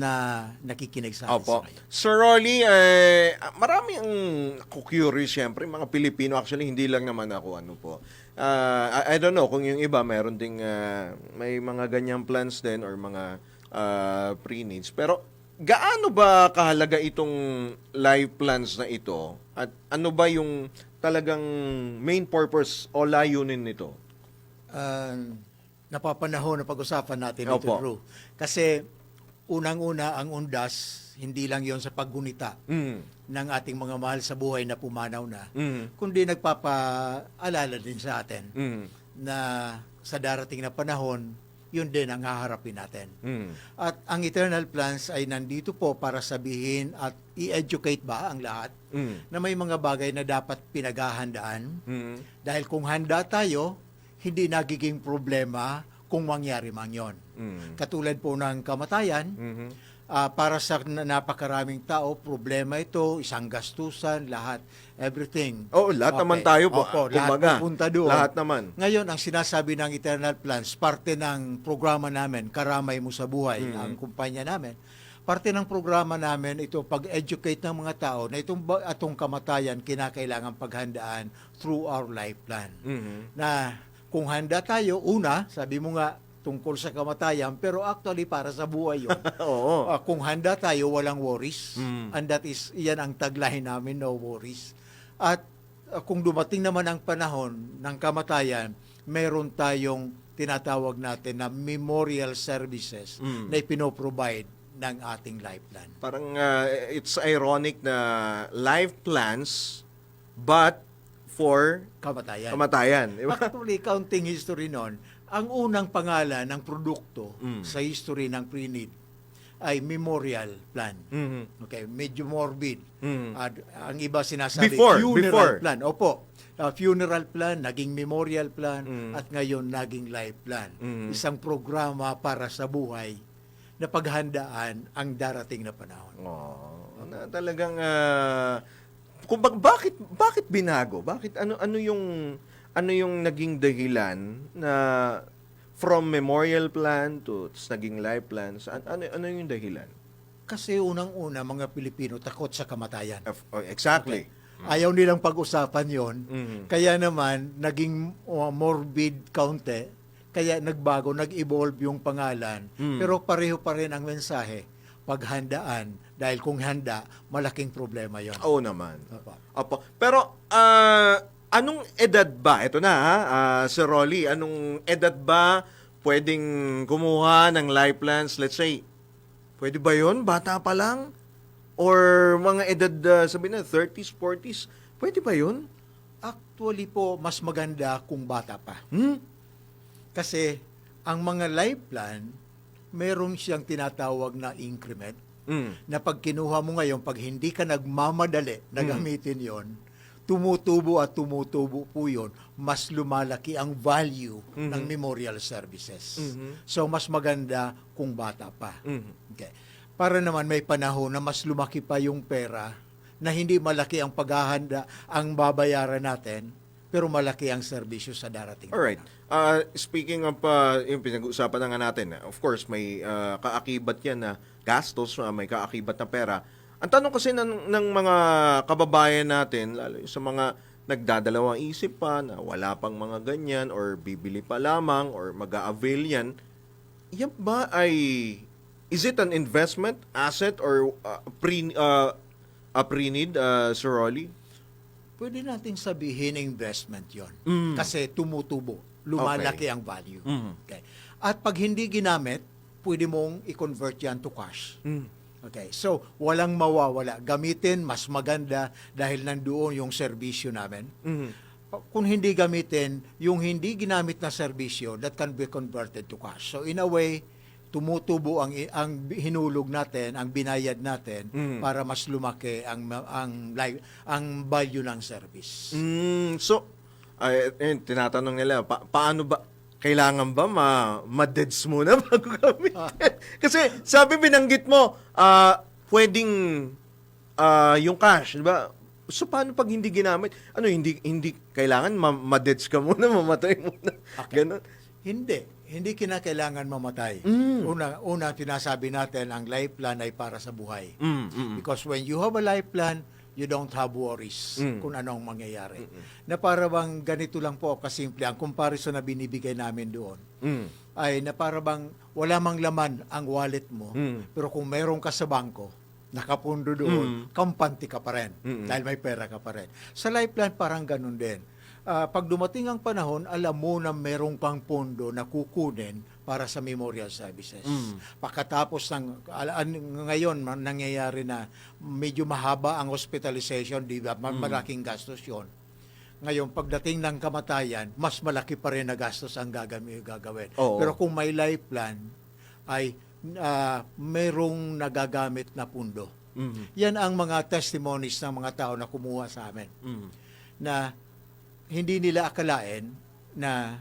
na nakikinig sa atin Opo. sa ngayon. Sir Rolly, eh, marami ang curious siyempre, mga Pilipino. Actually, hindi lang naman ako, ano po. Ah, I, I don't know kung yung iba, meron ding, ah, may mga ganyang plans din or mga ah, pre-needs. Pero, gaano ba kahalaga itong life plans na ito? At ano ba yung talagang main purpose o layunin nito? Uh, napapanahon na pag-usapan natin ito, Opo. Drew. Kasi unang-una ang undas, hindi lang yon sa paggunita Mm. ng ating mga mahal sa buhay na pumanaw na, Mm. kundi nagpapaalala din sa atin Mm. na sa darating na panahon, yun din ang haharapin natin. Mm. At ang Eternal Plans ay nandito po para sabihin at i-educate ba ang lahat Mm. na may mga bagay na dapat pinaghahandaan Mm. dahil kung handa tayo, hindi nagiging problema kung mangyari man yon. Mm. Katulad po ng kamatayan, Mhm. ah, para sa na- napakaraming tao, problema ito, isang gastusan, lahat, everything. Oo, lahat Okay. naman tayo po. Opo, lahat pupunta doon. Lahat naman. Ngayon, ang sinasabi ng Eternal Plans, parte ng programa namin, Karamay Mo sa Buhay, Mhm. ang kumpanya namin, parte ng programa namin ito pag-educate ng mga tao na itong atong kamatayan kinakailangan paghandaan through our life plan. Mhm. Na kung handa tayo, una, sabi mo nga tungkol sa kamatayan, pero actually para sa buhay yun. Oo. Ah, kung handa tayo, walang worries. Mm. And that is, iyan ang tagline namin, no worries. At ah, kung dumating naman ang panahon ng kamatayan, meron tayong tinatawag natin na memorial services Mm. na ipinoprovide ng ating life plan. Parang uh, it's ironic na life plans but for Kamatayan. kamatayan. Di ba? Actually, counting history noon, ang unang pangalan ng produkto Mm. sa history ng pre-need ay memorial plan. Mhm. Okay, medyo morbid. Mm. At ang iba sinasabi, Before, funeral before. plan. Opo. Uh, funeral plan, naging memorial plan, Mm. at ngayon naging life plan. Mm. Isang programa para sa buhay na paghandaan ang darating na panahon. Oh, na talagang uh, kung bak- bakit bakit binago? Bakit ano ano yung ano yung naging dahilan na from memorial plan to tas naging life plan? Sa, ano ano yung dahilan? Kasi unang-una, mga Pilipino takot sa kamatayan. Of- oh, exactly. Ayaw nilang pag-usapan yon. Mhm. Kaya naman, naging uh, morbid kaunti. Kaya nagbago, nag-evolve yung pangalan. Mm. Pero pareho pa rin ang mensahe. Paghandaan. Dahil kung handa, malaking problema yon. Oo naman. Opo. Opo. Pero, ah, anong edad ba? Ito na, ha? Ah, Sir Rolly, anong edad ba pwedeng kumuha ng life plans? Let's say, pwede ba yon Bata pa lang? Or mga edad, ah, sabi na, 30s, 40s? Pwede ba yun? Actually po, mas maganda kung bata pa. Hmm? Kasi ang mga life plan, meron siyang tinatawag na increment Mm. na pag kinuha mo ngayon, pag hindi ka nagmamadali na Mm. gamitin yon, tumutubo at tumutubo po yon, mas lumalaki ang value Mhm. ng memorial services. Mhm. So, mas maganda kung bata pa. Mhm. Okay. Para naman may panahon na mas lumaki pa yung pera na hindi malaki ang paghahanda, ang babayaran natin, pero malaki ang serbisyo sa darating. Alright. Uh, speaking of uh, yung pinag-uusapan na nga natin, of course, may uh, kaakibat yan na gastos, uh, may kaakibat na pera. Ang tanong kasi ng, ng mga kababayan natin, lalo yung sa mga nagdadalawang isip pa na wala pang mga ganyan or bibili pa lamang or mag-a-avail yan, yan ba ay, is it an investment, asset, or uh, pre, uh, a pre-need, uh, Sir Rolly? Pwede nating sabihin investment yon Mm. Kasi tumutubo. Lumalaki ang value. Mhm. Okay. At pag hindi ginamit, pwede mong i-convert yan to cash. Mm. Okay. So, walang mawawala. Gamitin, mas maganda dahil nandoon yung serbisyo namin. Mhm. Pa- Kung hindi gamitin, yung hindi ginamit na serbisyo, that can be converted to cash. So, in a way, tumutubo ang, ang hinulog natin, ang binayad natin Mhm. para mas lumaki ang ang ang value ng service. Mm, so, ay, eh, tinatanong nila, pa- paano ba, kailangan ba ma, ma-deads muna bago gamitin? Kasi sabi binanggit mo, ah, pwedeng ah, yung cash, di ba? So, paano pag hindi ginamit? Ano, hindi hindi kailangan ma- ma-deads ka muna, mamatay muna? Ganon. Hindi. hindi kinakailangan mamatay. Mm. Una, una, tinasabi natin, ang life plan ay para sa buhay. Mm, mm, Because when you have a life plan, you don't have worries Mm. kung anong mangyayari. Na para bang ganito lang po kasimple, ang comparison na binibigay namin doon mm. ay na para bang wala mang laman ang wallet mo, Mm. pero kung meron ka sa bangko, nakapundo doon, kampante ka pa rin Mm. dahil may pera ka pa rin. Sa life plan parang ganun din. Ah, pag dumating ang panahon, alam mo na merong kang pondo na kukunin para sa memorial services. Mm. Pagkatapos ng ngayon nangyayari na medyo mahaba ang hospitalization, di ba? Mm. Ma- Malaking gastos 'yon. Ngayon, pagdating ng kamatayan, mas malaki pa rin na gastos ang gagami, gagawin. Oo. Pero kung may life plan, ay ah, merong nagagamit na pundo. Mm. Yan ang mga testimonies ng mga tao na kumuha sa amin Mm. na hindi nila akalain na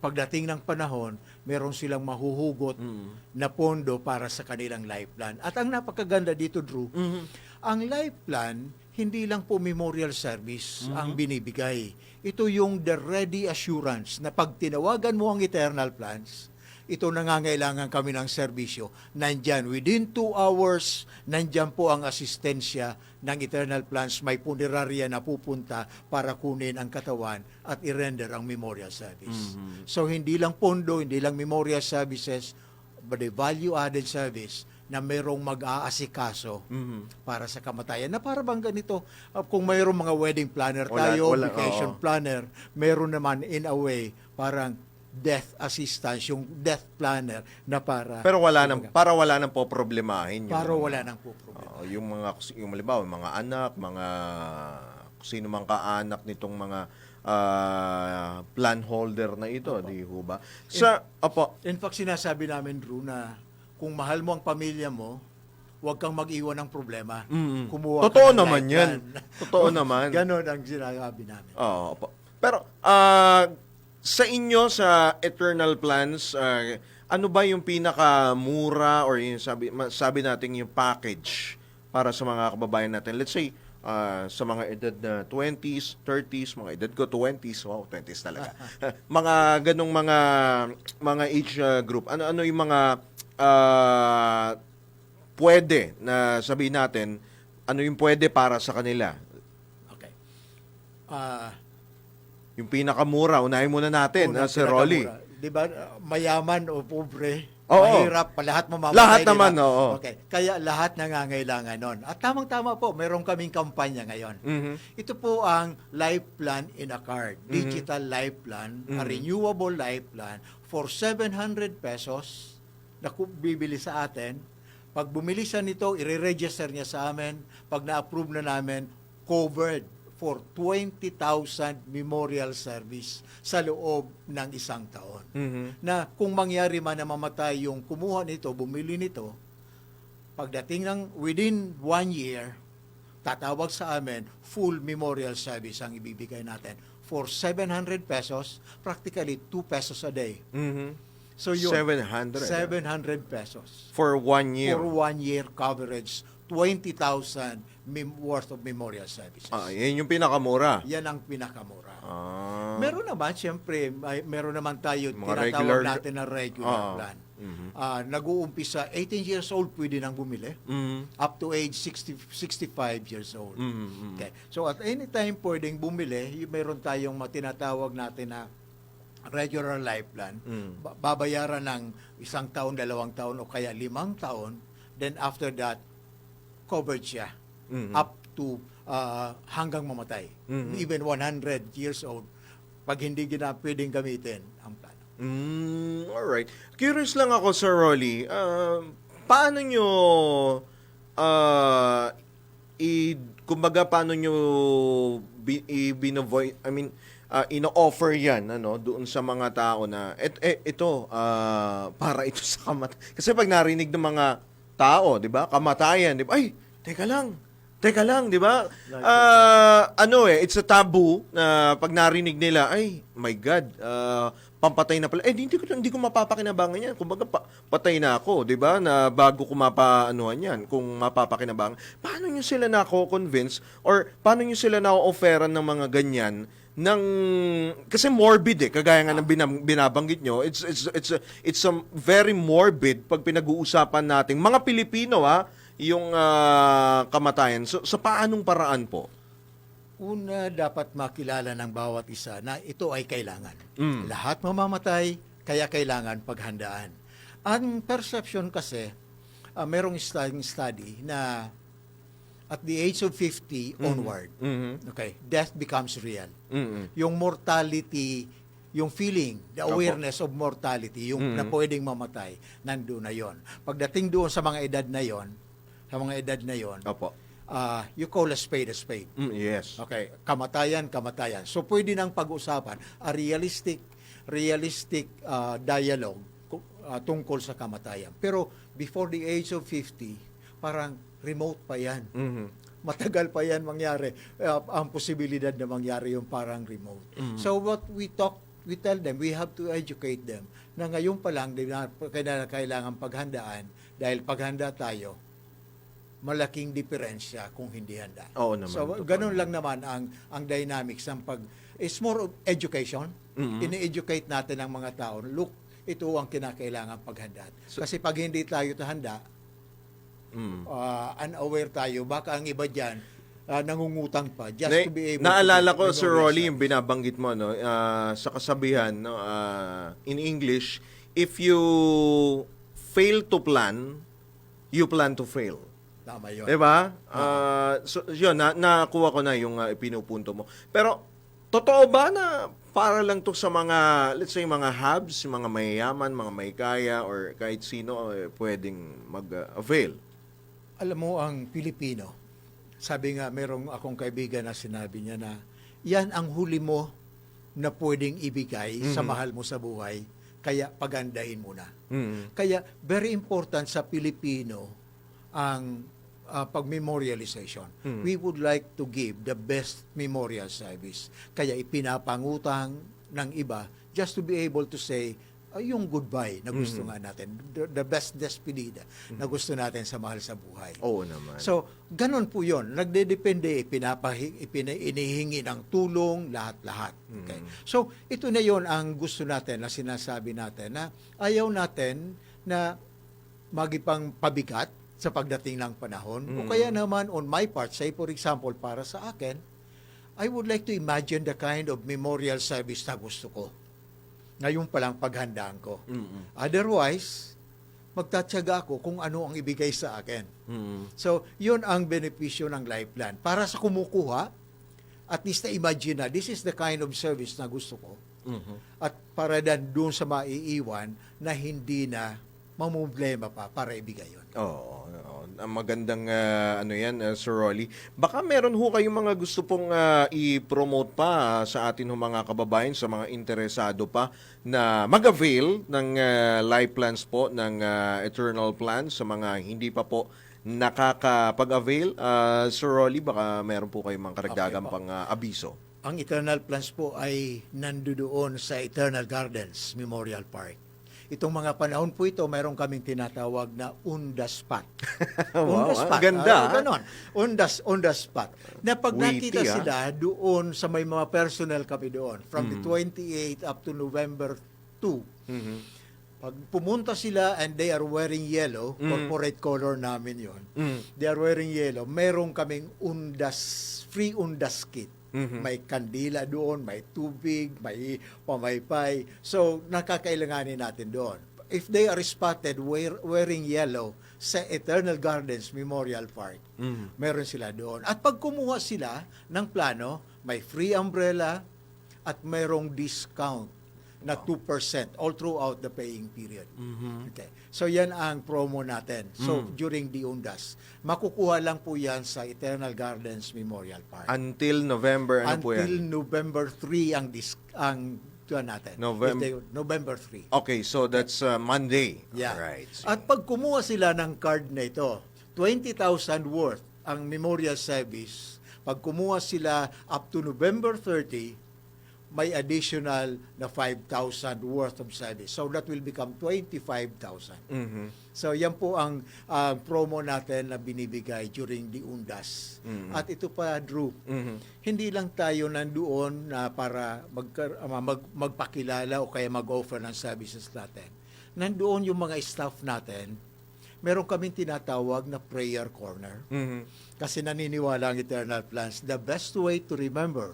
pagdating ng panahon, meron silang mahuhugot Mm. na pondo para sa kanilang life plan. At ang napakaganda dito, Drew, Mhm. ang life plan, hindi lang po memorial service Mm-hmm. ang binibigay. Ito yung the ready assurance na pag tinawagan mo ang eternal plans, ito nangangailangan kami ng serbisyo. Nandyan, within two hours, nandyan po ang asistensya ng eternal plans. May punerarya na pupunta para kunin ang katawan at i-render ang memorial service. Mhm. So, hindi lang pondo, hindi lang memorial services, but a value-added service na merong mag-aasikaso Mhm. para sa kamatayan. Na para bang ganito, uh, kung mayroong mga wedding planner Wala- tayo, wala- vacation oo. planner, meron naman in a way parang death assistance, yung death planner na para Pero wala nang para wala nang po problemahin para wala nang po problema. Oo, yung mga yung halimbawa, mga anak, mga sino mang kaanak nitong mga ah, plan holder na ito, di ho ba? Sa opo. In fact, sinasabi namin, Drew, na kung mahal mo ang pamilya mo, huwag kang mag-iwan ng problema. Mm. Kumuha Totoo ka ng naman life yan. plan. Totoo naman. Ganon ang sinasabi namin. Oo, opo. Pero ah, sa inyo sa Eternal Plans, ah, ano ba yung pinakamura or yung sabi sabi natin yung package para sa mga kababayan natin? Let's say ah, sa mga edad na 20s, 30s, mga edad ko 20s, wow, 20s talaga. mga ganong mga mga age ah, group. Ano ano yung mga ah, pwede na sabihin natin ano yung pwede para sa kanila? Okay. Ah, Yung pinakamura, unahin muna natin, Una, na si Rolly. Di ba, uh, mayaman o pobre, Oo. mahirap, lahat mamamatay. Lahat di ba? naman, oo. Okay. Kaya lahat nangangailangan nun. At tamang-tama po, meron kaming kampanya ngayon. Mhm. Ito po ang life plan in a card. Mm-hmm. Digital life plan, a renewable life plan for 700 pesos na bibili sa atin. Pag bumili siya nito, i-register niya sa amin. Pag na-approve na namin, covered for 20,000 memorial service sa loob ng isang taon. Mhm. Na kung mangyari man na mamatay yung kumuha nito, bumili nito, pagdating ng within one year, tatawag sa amin, full memorial service ang ibibigay natin. For 700 pesos, practically 2 pesos a day. Mhm. So yun, 700. 700 pesos. For one year. For one year coverage, 20,000 mem- worth of memorial services. Ah, yan yung pinakamura. Yan ang pinakamura. Ah. Meron naman, siyempre, may, meron naman tayo, Mga tinatawag regular- natin na regular Ah. plan. Mhm. Ah, nag-uumpisa, 18 years old, pwede nang bumili. Mhm. Up to age 60, 65 years old. Mhm, mhm. Okay. So at any time pwedeng bumili, y- meron tayong mga tinatawag natin na regular life plan. Mm. Ba- Babayaran ng isang taon, dalawang taon o kaya limang taon. Then after that, covered siya. Mhm. Up to ah, hanggang mamatay. Mhm. Even 100 years old. Pag hindi gina pwedeng gamitin ang plan. Mm, alright. Curious lang ako, Sir Rolly. ah, paano nyo, uh, i, kumbaga, paano nyo bi, i, binovoy, I mean, ah, ino-offer yan, ano, doon sa mga tao na, et, eh, ito, ah, para ito sa kamat. Kasi pag narinig ng mga tao, di ba, kamatayan, di ba, ay, teka lang, teka lang, di ba? Ah, ano eh, it's a taboo na pag narinig nila, ay, my God, ah, pampatay na pala. Eh, hindi ko, hindi ko mapapakinabangan yan. Kumbaga, pa, patay na ako, di ba? Na bago ko mapaanuhan yan, kung mapapakinabangan. Paano nyo sila nako-convince or paano nyo sila na-offeran ng mga ganyan ng kasi morbid eh kagaya nga ng binam- binabanggit nyo it's it's it's a, it's a very morbid pag pinag-uusapan nating mga Pilipino ha yung ah, kamatayan so sa paanong paraan po Una, dapat makilala ng bawat isa na ito ay kailangan. Mm. Lahat mamamatay, kaya kailangan paghandaan. Ang perception kasi, ah, merong study, na at the age of 50 onward, Mhm. okay, death becomes real. Mhm. Yung mortality, yung feeling, the Opo. awareness of mortality, yung Mm. na pwedeng mamatay, nandoon na yon. Pagdating doon sa mga edad na yon, sa mga edad na yon, Opo ah, you call a spade a spade. Mm, yes Okay, kamatayan, kamatayan. So pwede nang pag-usapan a realistic realistic uh, dialogue uh, tungkol sa kamatayan. Pero before the age of 50, parang remote pa 'yan. Mhm. Matagal pa 'yan mangyari. Uh, ang posibilidad na mangyari yung parang remote. So what we talk we tell them, we have to educate them na ngayon pa lang kailangan paghandaan dahil paghanda tayo malaking diferensya kung hindi handa. Oo naman, So, totoo ganun lang naman ang ang dynamics ng pag it's more of education. Mhm. Ini-educate natin ang mga tao. Look, ito ang kinakailangan paghanda. So- Kasi pag hindi tayo handa, Mm. uh, unaware tayo, baka ang iba diyan nangungutang pa just Na- to be able naalala to ko, Sir Rolly, yung binabanggit mo, no, ah, sa kasabihan, no, ah, in English, if you fail to plan, you plan to fail. Tama yun. Diba? Ah, so, yun, na, nakuha ko na yung ah, pinupunto mo. Pero, totoo ba na para lang to sa mga, let's say, mga yung mga mayayaman, mga may kaya, or kahit sino eh, pwedeng mag-avail? Alam mo, ang Pilipino, sabi nga, merong akong kaibigan na sinabi niya na, yan ang huli mo na pwedeng ibigay sa Mhm. mahal mo sa buhay, kaya pagandahin mo na. Mm. Kaya very important sa Pilipino ang uh, pag-memorialization. Mm. We would like to give the best memorial service. Kaya ipinapangutang ng iba just to be able to say uh, yung goodbye na gusto Mm. nga natin. The, the best despedida na gusto natin sa mahal sa buhay. Oo naman. So, ganun po yun. Nagdedepende, ipinapahi, ipina, inihingi ng tulong, lahat-lahat. Okay? Mm. So, ito na yon ang gusto natin na sinasabi natin na ayaw natin na magipang pabigat sa pagdating ng panahon. O Mm. kaya naman, on my part, say for example, para sa akin, I would like to imagine the kind of memorial service na gusto ko. Ngayon pa lang paghandaan ko. Mm-mm. Otherwise, magtatyaga ako kung ano ang ibigay sa akin. Mm-mm. So, yun ang benepisyo ng life plan. Para sa kumukuha, at least na-imagine na this is the kind of service na gusto ko. Mhm. At para dan doon sa maiiwan na hindi na mamumblema pa para ibigay yun. Oo, oo. Ang magandang ah, ano 'yan, ah, Sir Rolly. Baka meron ho kayong mga gusto pong ah, i-promote pa ah, sa atin ho mga kababayan, sa mga interesado pa na mag-avail ng ah, life plans po ng ah, Eternal Plan sa mga hindi pa po nakakapag-avail. Ah, Sir Rolly, baka meron po kayong mga karagdagan Okay pang ah, abiso. Ang Eternal Plans po ay nandoon sa Eternal Gardens Memorial Park. Itong mga panahon po ito, mayroon kaming tinatawag na the on Wow, the ah, spot. ganda, Ah, ah. ganon. On the, on the spot. Na pag Witty, nakita ah. sila doon sa may mga personnel kami doon, from the Mm. 28 up to November 2, Mhm. pag pumunta sila and they are wearing yellow, Mm. corporate color namin yon. Mm. They are wearing yellow. Meron kaming undas, free undas kit. Mhm. May kandila doon, may tubig, may pamaypay. So, nakakailanganin natin doon. If they are spotted wear, wearing yellow sa Eternal Gardens Memorial Park, Mhm. meron sila doon. At pag kumuha sila ng plano, may free umbrella at mayroong discount na 2% all throughout the paying period. Mhm. Okay. So yan ang promo natin. So Mm. during the Undas, makukuha lang po yan sa Eternal Gardens Memorial Park. Until November, ano po Until yan? November 3 ang dis ang tuwan natin. Novem- If they- November 3. Okay, so that's uh, Monday. Yeah. Alright. At pag kumuha sila ng card na ito, 20,000 worth ang memorial service. Pag kumuha sila up to November 30, may additional na 5,000 worth of service. So that will become 25,000. Mhm. So yan po ang ang promo natin na binibigay during the UNDAS. Mhm. At ito pa, Drew, Mhm. hindi lang tayo nandoon na para magkar- ama- mag, magpakilala o kaya mag-offer ng services natin. Nandoon yung mga staff natin, meron kaming tinatawag na prayer corner. Mhm. Kasi naniniwala ang Eternal Plans, the best way to remember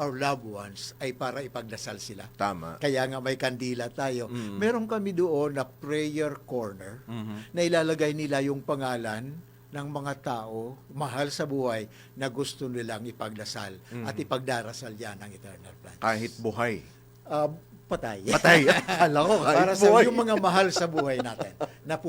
our loved ones ay para ipagdasal sila. Tama. Kaya nga may kandila tayo. Mm. Meron kami doon na prayer corner Mhm. na ilalagay nila yung pangalan ng mga tao, mahal sa buhay, na gusto nilang ipagdasal Mm. at ipagdarasal yan ng Eternal Plan. Kahit buhay. Ah, patay. Patay. Alam ko, Para sa buhay. yung mga mahal sa buhay natin na